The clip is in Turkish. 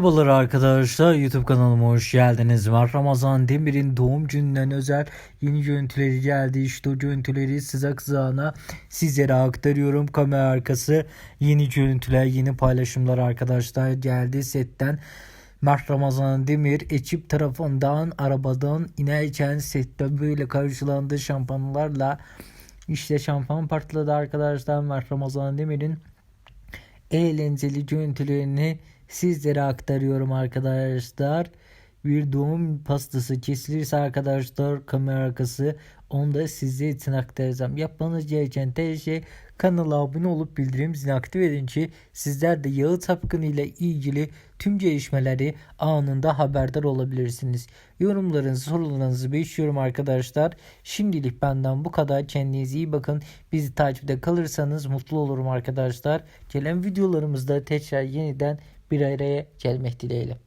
Merhabalar arkadaşlar YouTube kanalıma hoş geldiniz. Var Ramazan Demir'in doğum gününden özel yeni görüntüleri geldi. İşte o görüntüleri size kızağına sizlere aktarıyorum. Kamera arkası yeni görüntüler, yeni paylaşımlar arkadaşlar geldi setten. Mert Ramazan Demir ekip tarafından arabadan inerken sette böyle karşılandı şampanlarla. İşte şampan patladı arkadaşlar Mert Ramazan Demir'in eğlenceli görüntülerini sizlere aktarıyorum arkadaşlar. Bir doğum pastası kesilirse arkadaşlar kamera arkası onu da size için aktaracağım. Yapmanız gereken tek şey kanala abone olup bildirim zilini aktif edin ki sizler de yağı tapkını ile ilgili tüm gelişmeleri anında haberdar olabilirsiniz. Yorumlarınızı sorularınızı bekliyorum arkadaşlar. Şimdilik benden bu kadar. Kendinize iyi bakın. Bizi takipte kalırsanız mutlu olurum arkadaşlar. Gelen videolarımızda tekrar yeniden bir araya gelmek dileğiyle.